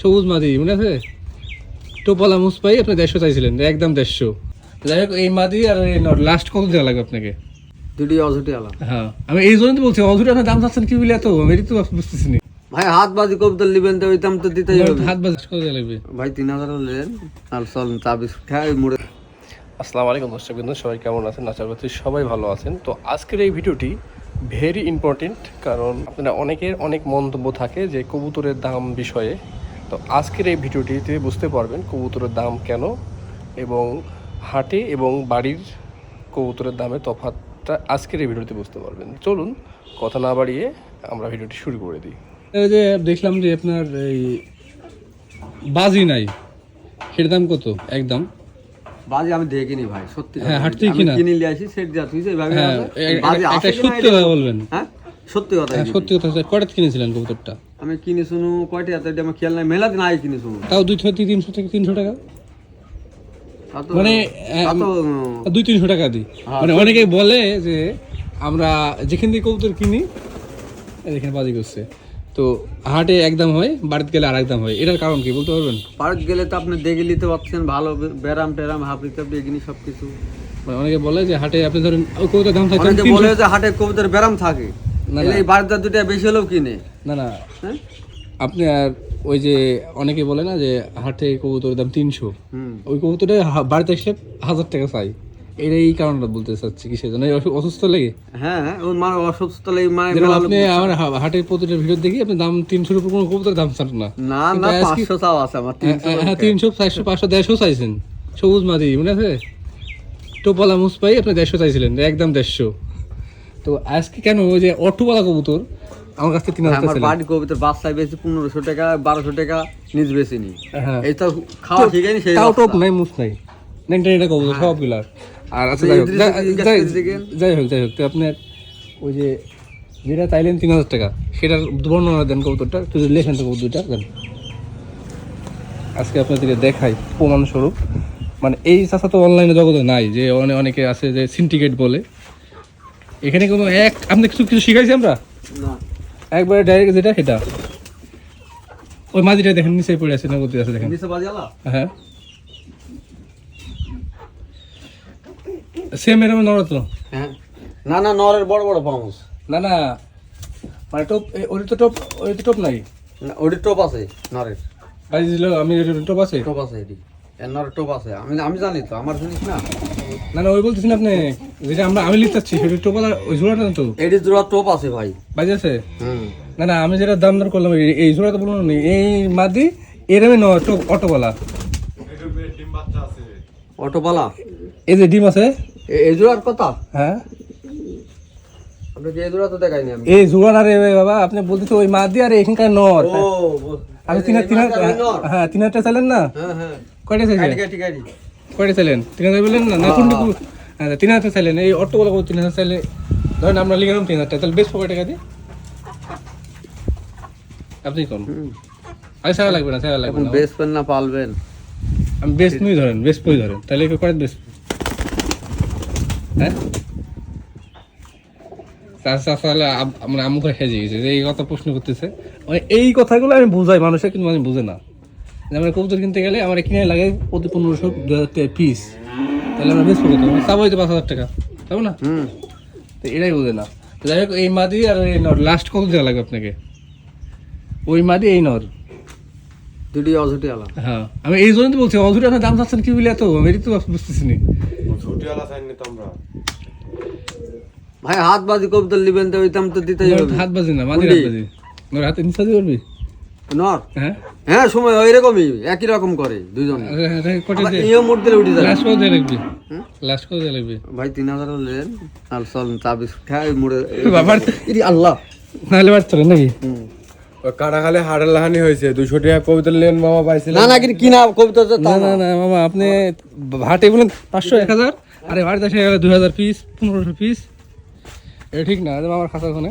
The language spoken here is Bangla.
সবুজ মাদি মনে আছে? টোপালা মুসপাই আপনি দেড়শো চাইছিলেন একদম দেড়শো। যাই হোক এই মাদি আর এই লাস্ট কত দেওয়া লাগবে আপনাকে? দুটি অঝুটি আলা। হ্যাঁ আমি এই জন্য তো বলছি অধুরে আপনার দাম চাচ্ছেন কি বলে এত? আমি তো বুঝতেছি না। ভাই হাত বাজি কবিতা লিবেন তো ওইতাম তো দিতেই হবে। হাত বাজার কত লাগবে? ভাই তিন হাজার নেন আর চল চা বিস্কুট খাই মুড়ে। আসসালামু আলাইকুম দর্শক বিন্দু সবাই কেমন আছেন? আশা করছি সবাই ভালো আছেন। তো আজকের এই ভিডিওটি ভেরি ইম্পর্টেন্ট কারণ আপনারা অনেকের অনেক মন্তব্য থাকে যে কবুতরের দাম বিষয়ে। তো আজকের এই ভিডিওটিতে বুঝতে পারবেন কবুতরের দাম কেন এবং হাটে এবং বাড়ির কবুতরের দামের তফাৎটা আজকের এই ভিডিওতে বুঝতে পারবেন। চলুন কথা না বাড়িয়ে আমরা ভিডিওটি শুরু করে দিই। এই যে দেখলাম যে আপনার এই বাজি নাই সেটার দাম কত একদম? বাজি আমি দেখিনি ভাই সত্যি হ্যাঁ, কথা। হাট থেকে কিনা। কিনে নিয়ে আসি সেট যা তুই এইভাবে হ্যাঁ বাজি সত্যি কথা বলবেন। হ্যাঁ সত্যি কথা হ্যাঁ, সত্যি কথা কয়টা কিনেছিলেন কবুতরটা? আমি কিনে শুনু কয়টি হাতে আমার খেয়াল নাই। মেলা দিন আগে কিনে শুনু তাও দুই থেকে তিনশো থেকে তিনশো টাকা। মানে, দুই তিনশো টাকা দিই। হ্যাঁ, মানে অনেকে বলে যে আমরা যেখান থেকে কবুতর কিনি এখানে বাজি করছে। তো হাটে একদম হয় বাড়িতে গেলে আর একদম হয়। এটার কারণ কি বলতে পারবেন? পার্ক গেলে তো আপনি দেখে নিতে পারছেন ভালো ব্যারাম টেরাম হাফড়ি টাপড়ি এগুলি সব কিছু মানে অনেকে বলে যে হাটে আপনি ধরেন কবুতর দাম থাকে বলে যে হাটে কবুতর ব্যারাম থাকে। এই দুটা বেশি হলেও কিনে। না না। হ্যাঁ? আপনি আর ওই যে অনেকে বলে না যে হাটে কবুতরের দাম তিনশো। ওই কবুতরটা বাড়িতে আসলে হাজার টাকা চাই। এই কারণটা বলতে চাচ্ছি কিসের জন্য অসুস্থ লেগে? হ্যাঁ হ্যাঁ, মানে অসুস্থ লেগে মানে আপনি আমার হাটের প্রতিটা ভিডিও দেখি আপনি দাম তিনশোর উপর কোনো কবুতর দাম চান না। না না পাঁচশো চাও আছে আমার হ্যাঁ তিনশো চারশো পাঁচশো দেড়শো চাইছেন। সবুজ মাদি মনে আছে? টোপালা মুসপাই আপনি দেড়শো চাইছিলেন একদম দেড়শো। তো আজকে কেন ওই যে অটোওয়ালা কবুতর? আমার কাছে তিন হাজার আমার চাইছিলেন বাড়ির কবিতার বাচ্চায় বেশি পনেরোশো টাকা বারোশো টাকা নিজ বেশি নি হ্যাঁ। তো খাওয়া ঠিক আছে সেই তাও বাচ্চা। নাই মুস নাই। এটা কবুতর সবগুলার আর আচ্ছা যাই হোক যাই- হোক যাই হোক তো আপনার ওই যে যেটা চাইলেন তিন হাজার টাকা সেটার বর্ণনা দেন কবুতরটা একটু লেখেন তো কবুতরটা দেন। আজকে আপনাদেরকে দেখাই প্রমাণস্বরূপ। মানে এই চাষা তো অনলাইনে জগতে নাই যে অনে- অনেকে আছে যে সিন্ডিকেট বলে। এখানে কোনো এক আপনি কিছু কিছু শিখাইছি আমরা? না। একবারে ডাইরেক্ট যেটা সেটা। ওই মাঝিটা দেখেন নিচে পড়ে আছে নগদে আছে দেখেন। হ্যাঁ। সেম এরকম নড়ত? হ্যাঁ। না না নরের বড় বড় পাউস না না। মানে টপ ওর তো টপ ওর তো টপ নাই? ওটি টোপ আছে নরের বাজি দিল আমি ওর টপ আছে? টোপ আছে এটি। নরের টোপ আছে। আমি আমি জানি তো আমার জিনিস না? না না ওই বলতেছেন আপনি যেটা আমরা আমি লিখতে চাচ্ছি সেটা টপ ওই জোড়াটা না তো। এটি জোড়া টোপ আছে ভাই। বাজি আছে? হুম। না না আমি যেটা দাম দর করলাম এই- এই জোড়া তো বলুন নি এই মাদি এরমে ন টপ অটোওয়ালা। এই যে ডিম আছে? এই জোড়ার কথা? হ্যাঁ। এই জোড়া রে বাবা আপনি বলতেছে ওই মাদি আর এখানকার নর। আমি? হ্যাঁ চাইলেন না? হ্যাঁ হ্যাঁ। কয়টা কয়টা চাইলেন? তিন হাজার বললেন না? না কোনটুকু হ্যাঁ তিন হাজার চাইলেন। এই অটো বলা তিন হাজার চাইলে? ধরেন আমরা লিখলাম তিন হাজার তাহলে বেশ কয় টাকা দিই আপনি কোন? আরে সারা লাগবে না সারা লাগবে না। বেচবেন না পালবেন। আমি বেশ নই ধরেন বেশ পই ধরেন। তাহলে কি করে বেশ হ্যাঁ? তাহলে মানে আমু হেজে গেছে। যে এই কথা প্রশ্ন করতেছে। মানে এই কথাগুলো আমি বুঝাই মানুষের কিন্তু বুঝে না। আমরা কবুতর কিনতে গেলে আমার কিনে লাগে প্রতি পনেরোশো দু হাজার টাকা পিস তাহলে আমরা বেশ কত? চাবো হয়তো পাঁচ হাজার টাকা। তাই না? তো এটাই বোঝে না। যাই হোক এই মাদি আর এই নর লাস্ট কত দেওয়া লাগবে আপনাকে? ওই মাদি এই নর। দুটি অঝুটি আলা। হ্যাঁ। আমি এই জন্য তো বলছি অধুরে আপনার দাম চাচ্ছেন কি বলে এত? আমি তো বুঝতেছি না। ভাই হাত বাজি কবিতা লিবেন তো ওই দাম তো দিতেই নর হবে। হাত বাজি না মাদি হাত বাজি। নর হাতে নিচা করবি? নর? হ্যাঁ। হ্যাঁ সময় ওই রকমই একই রকম করে দুইজন। কটে মোট দিলে উঠে যায় লাস্ট কত লাগবে লাস্ট কত লাগবে ভাই তিন হাজার নেন আর চল খাই মুড়ে বাবার ইরি আল্লাহ। নাহলে হবে নাকি। কাটাখালে হাড়ের লাহানি হয়েছে দুশো টাকা কবিতা লেন মামা পাইছিল। না না কিন্তু কিনা কবিতা তো না না না। মামা আপনি হাটে বলেন পাঁচশো এক হাজার? আরে দুই হাজার পিস পনেরোশো পিস। এটা ঠিক না মামার খাতা ওখানে।